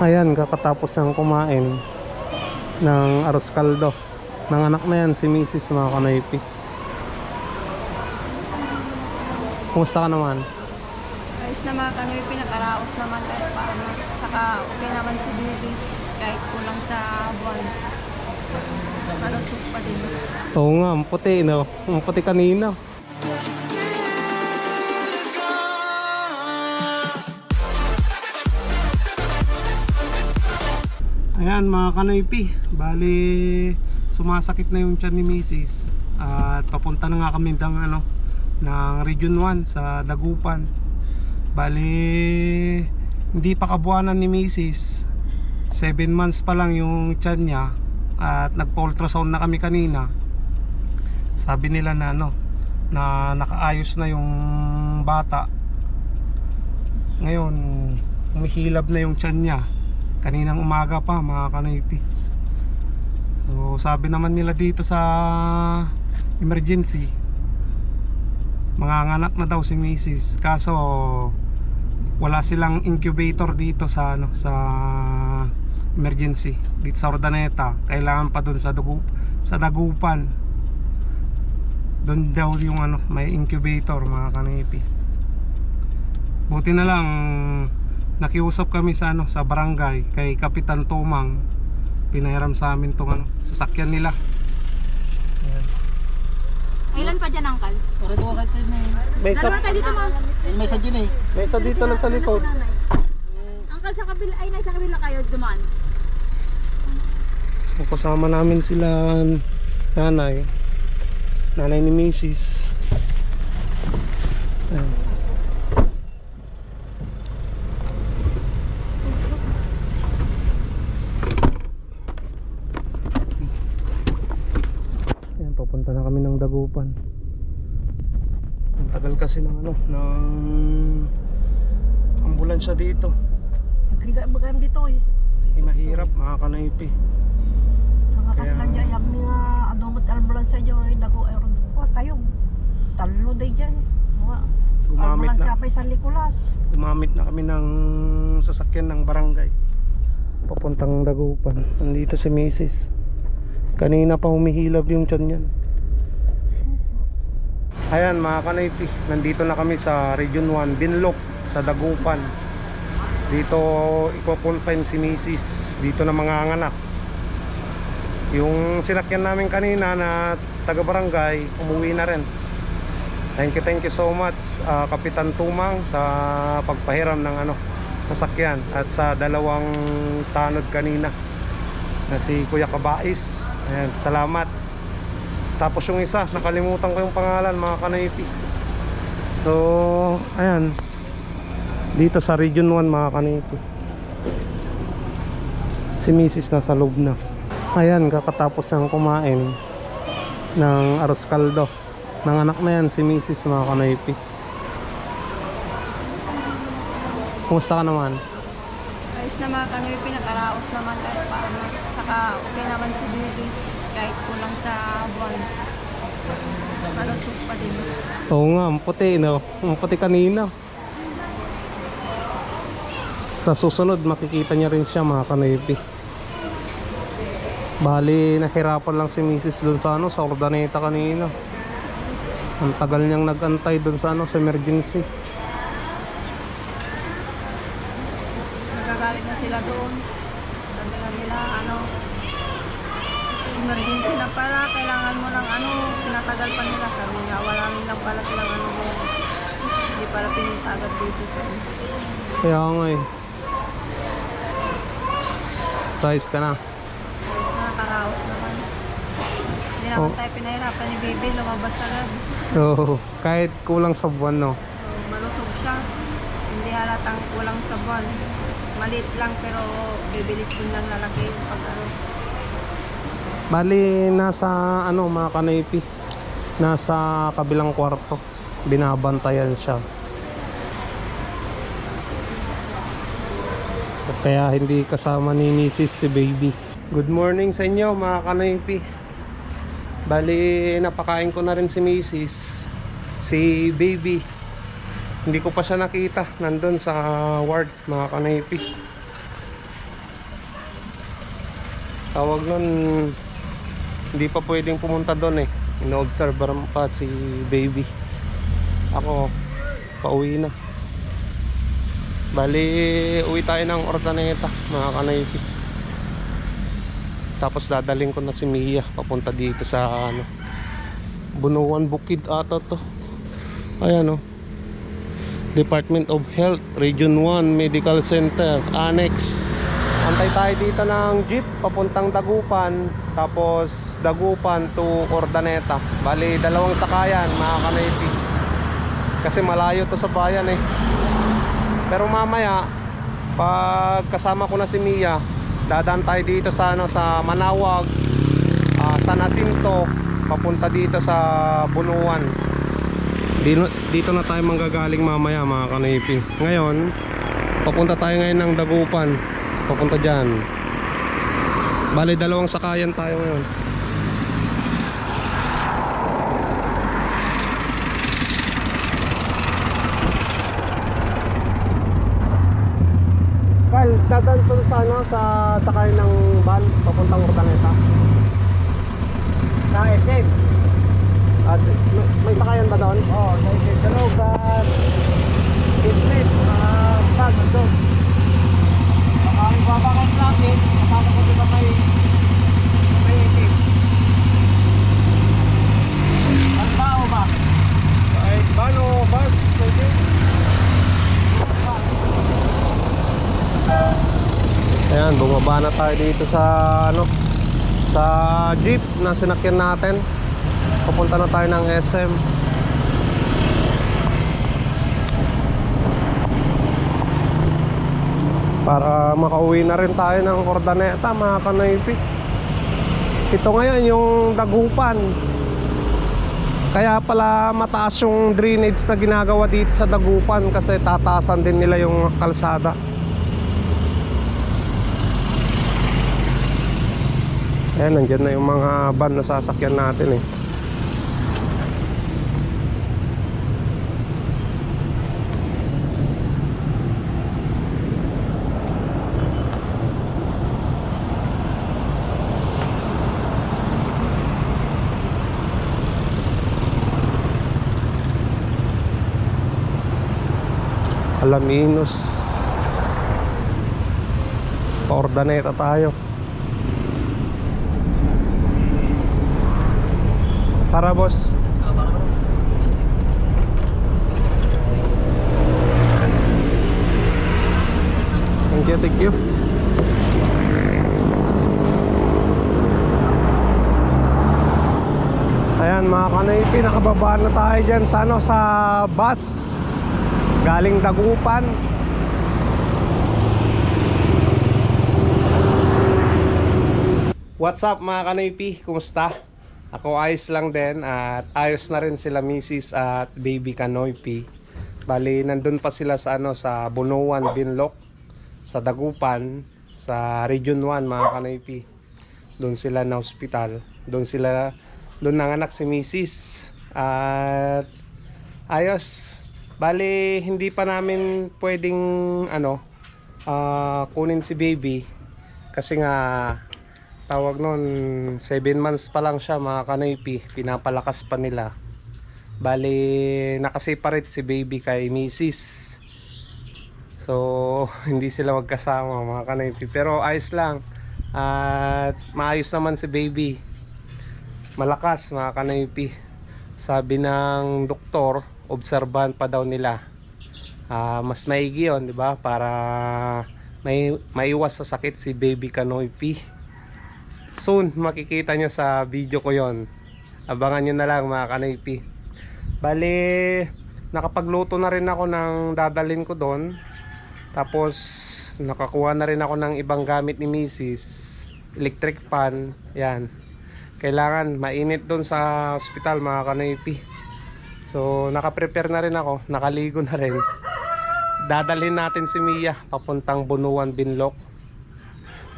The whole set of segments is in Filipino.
Ayan, kakatapos ng kumain ng aros kaldo. Ng anak na yan, si Mrs. mga kanaypi. Kumusta ka naman? Ayos na mga kanoy, pinakaraos naman kahit paano. Saka okay naman si Bibi kahit kulang sa buwan. Malusog pa din. Oo nga, ang puti, no? Ang puti kanina. Ayan mga kanoypi, bali sumasakit na yung tiyan ni Mrs. At papunta na nga kami ng, ano, ng Region 1 sa Dagupan. Bali hindi pa kabuanan ni Mrs. 7 months pa lang yung tiyan niya at nagpa-ultrasound na kami kanina. Sabi nila na ano, na nakaayos na yung bata. Ngayon, umihilab na yung tiyan niya. Kaninang umaga pa, mga kanaypi. So, sabi naman nila dito sa emergency, manganganak na daw si Mrs. Kaso, wala silang incubator dito sa ano sa emergency dito sa Ordaneta kailangan pa doon sa dugu sa Dagupan doon daw yung ano may incubator mga kanipi buti na lang nakiusap kami sa ano sa barangay kay Kapitan Tumang pinahiram sa amin tong ano sasakyan nila Ayan. Ilan pa dyan, Uncle? Para doon ka tayo may, may Dalawa isa, tayo dito, ma'am. may isa dyan eh. may isa dito lang sa likod Uncle, sa kabila, ay, nasa kabila kayo dumaan. So, kasama namin sila nanay. Nanay ni Mrs. Ayan. Ayan, papunta na kami ng Dagupan. Ang tagal kasi ng ano, ng ambulansya dito. Kriga bagan dito eh. Eh, mahirap, mga kanaypi. Saka Kaya- kas lang jayag ni nga adomot ambulansya dyan eh. Dago aeron. O tayong. Talo day dyan eh. Mga Gumamit na. pa sa Likulas. gumamit na kami ng sasakyan ng barangay papuntang Dagupan nandito si Mrs. kanina pa humihilab yung tiyan niyan ayan mga kanayti nandito na kami sa Region 1 Binlok sa Dagupan dito ipoconfine si Mrs. dito na mga anak yung sinakyan namin kanina na taga barangay umuwi na rin Thank you, thank you so much ah, Kapitan Tumang sa pagpahiram ng ano sasakyan at sa dalawang tanod kanina na si Kuya Kabais. Ayan, salamat. Tapos yung isa, nakalimutan ko yung pangalan mga kanaypi. So, ayan. Dito sa Region 1 mga kanaypi. Si Mrs. nasa loob na. Ayan, kakatapos ng kumain ng aros kaldo. Nanganak na yan si Mrs. mga kanaypi. Kumusta ka naman? Ayos na mga kanoy, pinakaraos naman kahit paano. Saka okay naman si Bibi kahit kulang sa buwan. Malusog pa din. Oo nga, ang puti no? Ang puti kanina. Sa susunod, makikita niya rin siya mga kanaypi. Bali, nahirapan lang si Mrs. doon sa ano, sa Ordaneta kanina. Ang tagal niyang nagantay doon sa ano, sa emergency. Nagagalit na sila doon. Sabi nga nila, ano, emergency na pala, kailangan mo ng ano, pinatagal pa nila. Sabi nga, wala rin lang pala silang ano doon. Hindi pala pinunta agad dito sa Kaya nga eh. Rice ka na. Nakakaraos naman. Hindi naman Oh. tayo pinahirapan ni Bibi, lumabas agad. Oo, kahit kulang sa buwan no. So, malusog siya. Hindi halatang kulang sa buwan. Maliit lang pero bibilis din lang lalaki yung pag ano. Bali, nasa ano mga kanaypi. Nasa kabilang kwarto. Binabantayan siya. So, kaya hindi kasama ni Mrs. si baby. Good morning sa inyo mga kanaypi. Bali, napakain ko na rin si Mrs. Si baby. Hindi ko pa siya nakita. Nandun sa ward mga kanaypi. tawag nun hindi pa pwedeng pumunta doon eh ino-observe pa si baby. Ako pauwi na. Bali uwi tayo ng Ordaneta mga kanaypi. Tapos dadaling ko na si Mia papunta dito sa ano Bunuan Bukid ata to. Ayan oh. Department of Health Region 1 Medical Center Annex Antay tayo dito ng jeep papuntang Dagupan tapos Dagupan to Ordaneta. Bali dalawang sakayan mga kanaypi kasi malayo to sa bayan eh. Pero mamaya pag kasama ko na si Mia dadaan tayo dito sa ano sa Manawag ah, San Jacinto papunta dito sa Bunuan. Dito, dito na tayo manggagaling mamaya mga kanipi ngayon papunta tayo ngayon ng Dagupan papunta dyan bali dalawang sakayan tayo ngayon Kyle, dadaan to sa ano, sa sakay ng van papuntang Urdaneta. Sa SM. Ah, si- may, may sakayan ba doon? Oo, oh, sa SM. Sa loob, uh, business, uh, bag, doon. Babakal natin, kasama ko dito may may SM. Ang ba? Kahit van o bus, pwede. Ayan, bumaba na tayo dito sa ano sa jeep na sinakyan natin. Papunta na tayo ng SM. Para makauwi na rin tayo ng Ordaneta, mga kanaypi. Ito ngayon yung dagupan. Kaya pala mataas yung drainage na ginagawa dito sa dagupan kasi tataasan din nila yung kalsada. Ayan, nandyan na yung mga van na sasakyan natin eh. Alaminos. Ordaneta tayo. Para boss. Thank you, thank you. Ayan mga kanaypi, nakababa na tayo dyan sa, ano, sa bus galing Dagupan. What's up mga kanaypi? Kumusta? Ako ayos lang din at ayos na rin sila Mrs. at Baby Kanoypi. Bali, nandun pa sila sa ano sa Bunuan, Binlock, sa Dagupan, sa Region 1 mga Kanoypi. Doon sila na hospital. Doon sila doon nanganak si Mrs. At ayos. Bali, hindi pa namin pwedeng ano ah, kunin si Baby. Kasi nga tawag nun 7 months pa lang siya mga kanoypi pinapalakas pa nila. Bali nakasiparate si baby kay misis. So hindi sila magkasama mga kanoypi pero ayos lang. At maayos naman si baby. Malakas mga kanoypi sabi ng doktor observan pa daw nila. Ah, mas maigi yun di ba? Para may maiwas sa sakit si baby kanoypi soon makikita nyo sa video ko yon abangan nyo na lang mga kanaypi bali nakapagluto na rin ako ng dadalin ko doon. Tapos nakakuha na rin ako ng ibang gamit ni misis. Electric fan yan. Kailangan mainit doon sa hospital mga kanaypi so nakaprepare na rin ako nakaligo na rin dadalhin natin si Mia papuntang Bunuan Binlock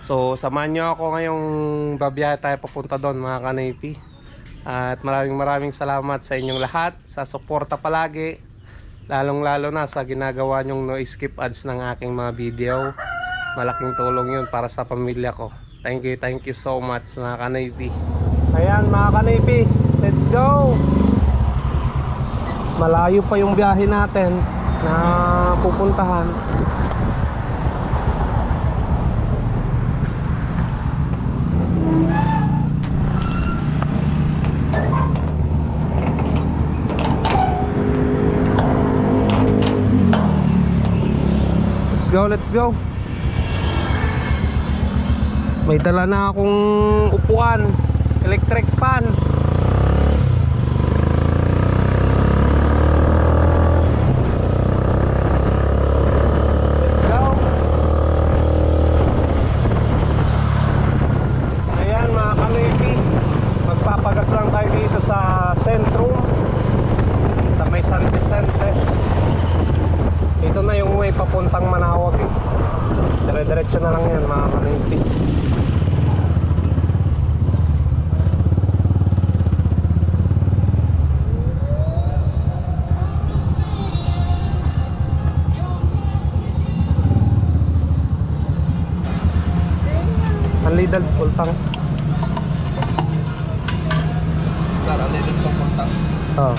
So, samahan nyo ako ngayong babiyahe tayo papunta doon mga kanaypi. At maraming maraming salamat sa inyong lahat sa suporta palagi. Lalong lalo na sa ginagawa nyong no skip ads ng aking mga video. Malaking tulong yun para sa pamilya ko. Thank you, thank you so much mga ka-Navy. Ayan mga ka-Navy, let's go! Malayo pa yung biyahe natin na pupuntahan. Let's go, let's go. May dala na akong upuan, electric fan. Lidal, pultang. Tara, lilit pang. Oh.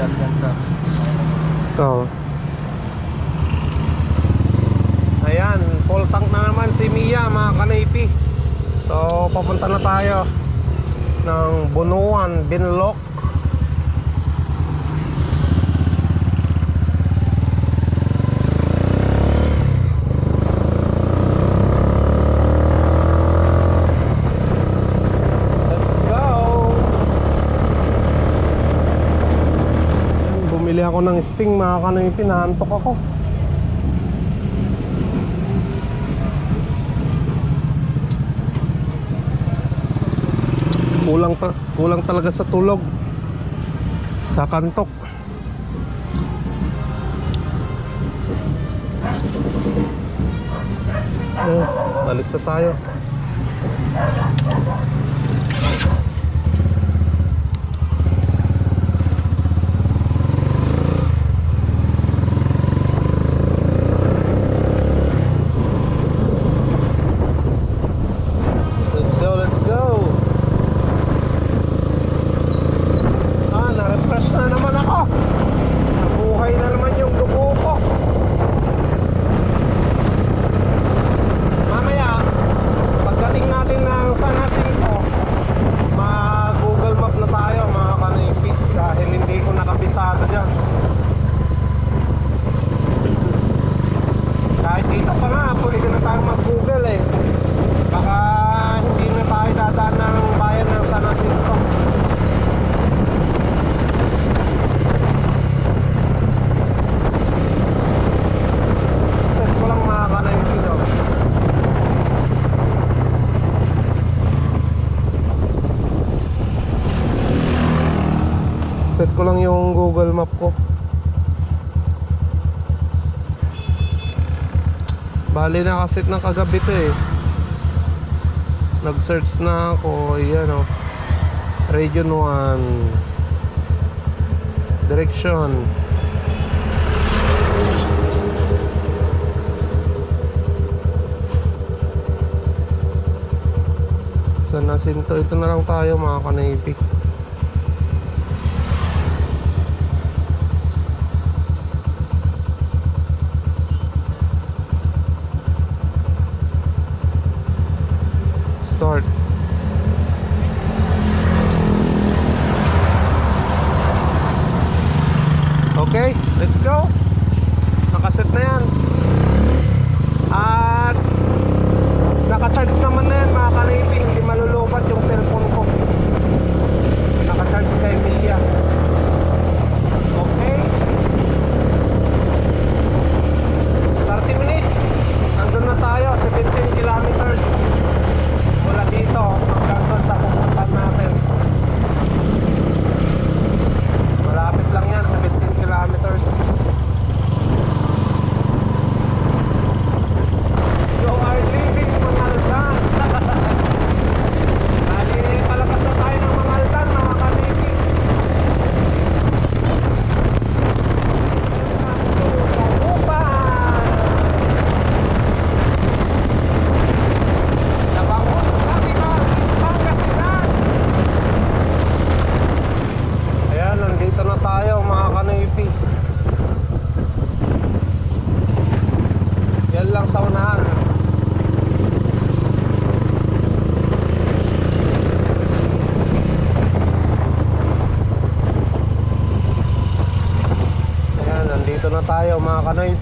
Yan sir. Oo. Ayan, full tank na naman si Mia mga kanaypi. So, papunta na tayo ng Bunuan, Binlock. Let's go! Ayan, Bumili ako ng sting mga kanaypi, nahantok ako. kulang ta kulang talaga sa tulog. Sa kantok. Eh, balis na tayo let's go let's go Ah, na-refresh na naman ako. Nabuhay na naman yung dugo ko. Mamaya, pagdating natin ng San Jacinto, mag-google map na tayo mga kanipi dahil hindi ko nakabisado dyan. Kahit dito pa nga, pwede na tayo mag-google eh. Baka hindi na tayo dadaan ng bayan ng San Jacinto. Set ko lang mga kanaypi no? Set ko lang yung Google Map ko. Bali nakaset ng kagabi to eh. Nag-search na ako Ayan o Region 1 Direction. Sa nasinto, ito na lang tayo mga kanaypi. Start.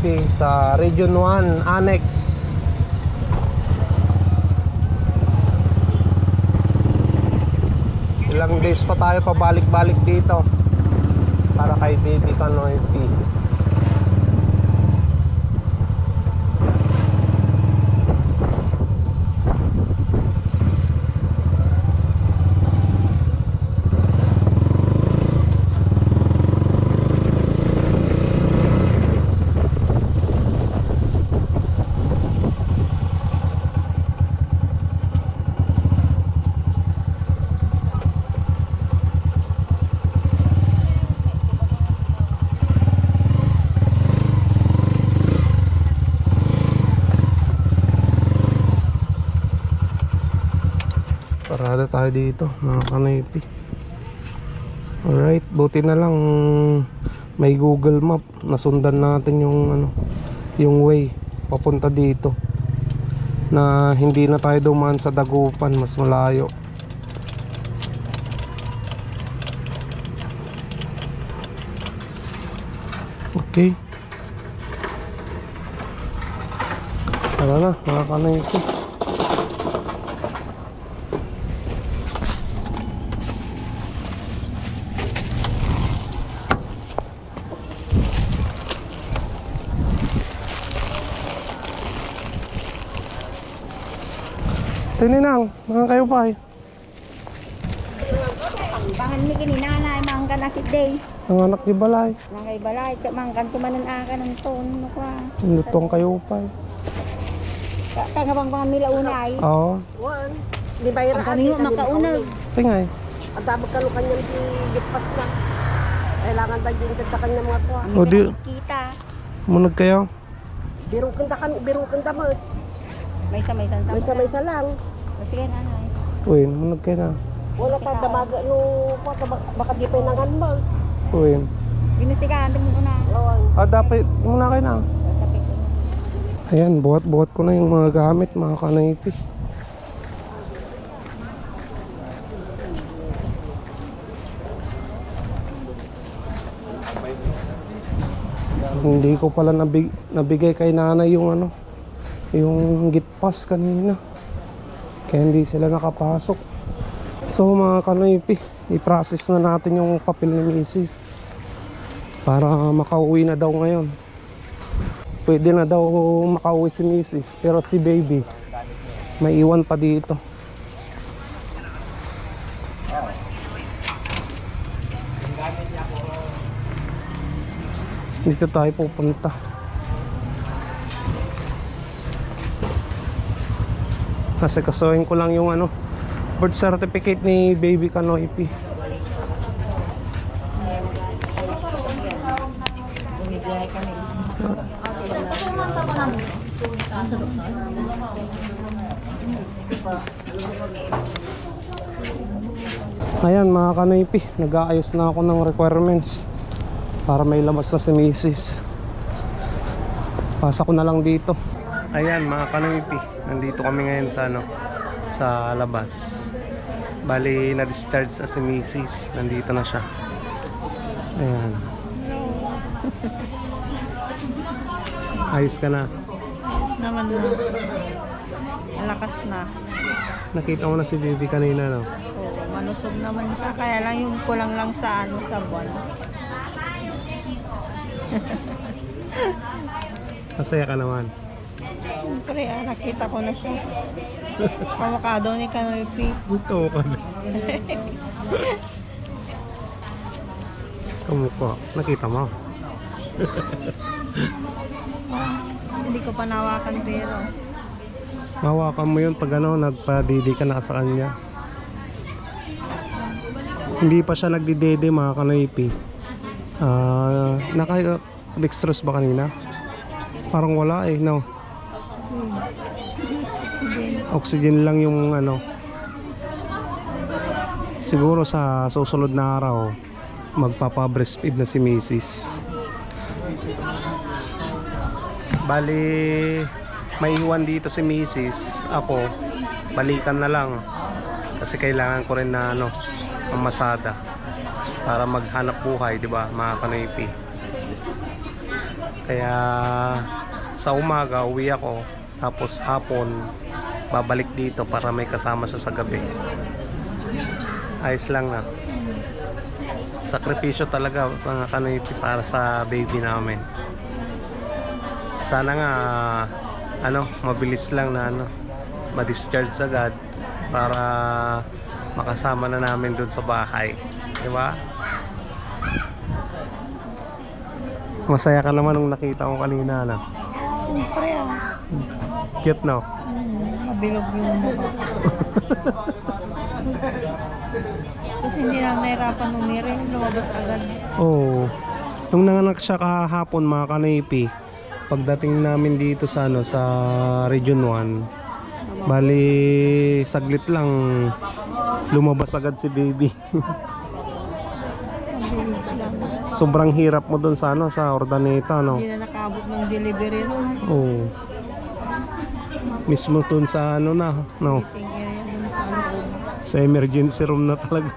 Kanoypi sa Region 1 Annex. Ilang days pa tayo pabalik-balik dito para kay Baby Kanoypi. Parada tayo dito, mga kanaypi. Alright, buti na lang may Google Map. Nasundan natin yung ano, yung way papunta dito. Na hindi na tayo dumaan sa Dagupan, mas malayo. Okay. Tara na, mga kanaypi. Tininang, mga kayo pa eh. Pangan mi kininanay, mangkan akit day. Ang anak ni Balay. Nangay balay, ka mangkan tumanan akan ng tono ko. Lutong kayo pa eh. Kagabang pangan nila unay. Oo. Di ba yung kami mo makaunag. Tingay. Ang damag ka kanyang di gipas na. Kailangan tayo din kanta kanya mga tuwa. O di, Kita. munag kayo. Biro kanta kan, biro kanta mo. May sa may santa. May sa may salang. Sige nanay. Uwin, munag kayo na. Wala pa damaga no, baka, baka di pa nangan mo. Uwin. Binusigaan din mo una. Lawan. Ah, dapat, muna kayo na. Ayan, buhat-buhat ko na yung mga gamit, mga kanaypi. Hindi ko pala nabig, nabigay kay nanay yung ano, yung git pass kanina. Kaya hindi sila nakapasok. So mga kanaypi, i-process na natin yung papel ni Mrs. Para makauwi na daw ngayon pwede na daw makauwi si Mrs. Pero si baby, may iwan pa dito. Dito tayo pupunta. Kasi kasuhin ko lang yung ano, birth certificate ni baby Kanoipi. Ayan mga kanaypi, nag-aayos na ako ng requirements para may labas na si Mrs. Pasa ko na lang dito. Ayan mga kanaypi, nandito kami ngayon sa ano, sa labas. Bali na-discharge sa si Mrs. Nandito na siya. Ayan. Ayos ka na. Naman na. Malakas na. Nakita mo na si baby kanina no? Oo, manusog naman siya. Kaya lang yung kulang lang sa ano sa buwan. Masaya ka naman. Siyempre, ah, nakita ko na siya. Daw ni Kanoypi. Ito ka na. Kamukha. Nakita mo. Hindi ko pa nawakan pero. Mahawakan mo yun pag ano, nagpa-didi ka na sa kanya. Hindi pa siya nagdidede mga kanoypi. Ah, naka-dextrose ba kanina? Parang wala eh, no? Oxygen lang yung ano. Siguro sa susunod na araw, magpapa-breastfeed na si Mrs. Bali, may iwan dito si Mrs. Ako, balikan na lang. Kasi kailangan ko rin na ano, mamasada para maghanap buhay, di ba, mga kanoypi. Kaya sa umaga uwi ako tapos hapon babalik dito para may kasama siya sa gabi. Ayos lang na. Sakripisyo talaga mga kanoyti para sa baby namin. Sana nga ano, mabilis lang na ano, ma-discharge agad para makasama na namin dun sa bahay. Di ba? Masaya ka naman nung nakita ko kanina na. Siyempre ah. Cute no? Mabilog yung mukha. Kasi hindi na nahirapan umiri, lumabas agad. Oo. Nung nanganak siya kahapon mga kanaypi, pagdating namin dito sa ano sa Region 1, bali saglit lang lumabas agad si baby. Sobrang hirap mo doon sa ano sa Ordaneta no. Hindi na nakaabot ng delivery nun. Oo. Mismo doon sa ano na, no. Dun sa ano. Sa emergency room na talaga.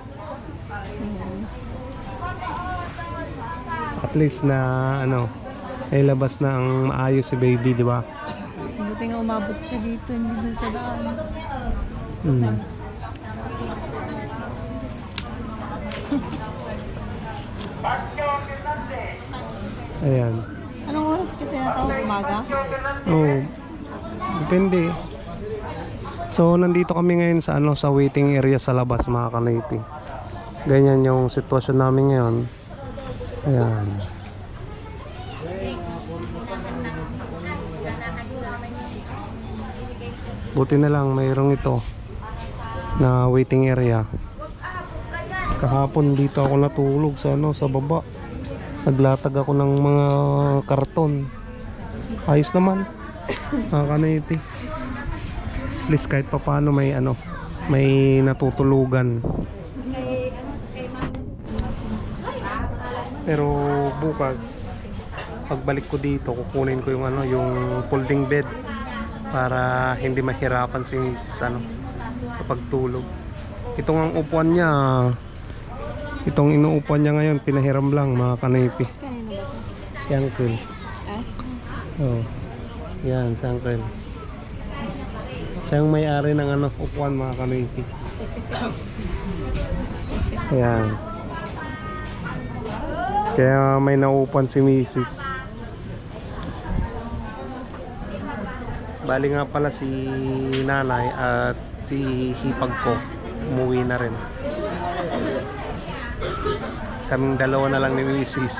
At least na ano, ay labas na ang maayos si baby, di ba? Buti nga umabot siya dito, hindi dun sa daan. Mm. Ayan. Anong oras ka tinatawag umaga? Oh. Depende. So nandito kami ngayon sa ano sa waiting area sa labas mga kanipi. Ganyan yung sitwasyon namin ngayon. Ayan. Buti na lang mayroong ito na waiting area. Kahapon dito ako natulog sa ano sa baba. Naglatag ako ng mga karton. Ayos naman. Nakakaniti. At least kahit pa paano may ano, may natutulugan. Pero bukas pagbalik ko dito, kukunin ko yung ano, yung folding bed para hindi mahirapan si Mrs. ano sa pagtulog. Itong ang upuan niya, itong inuupuan niya ngayon, pinahiram lang mga ito? Yan, cool. Ah? Oh. Yan, si Uncle. Siya yung may-ari ng ano, upuan mga kanoyti. Ayan. Kaya may nauupan si Mrs. Bali nga pala si nanay at si hipag ko umuwi na rin. Kaming dalawa na lang ni Mrs.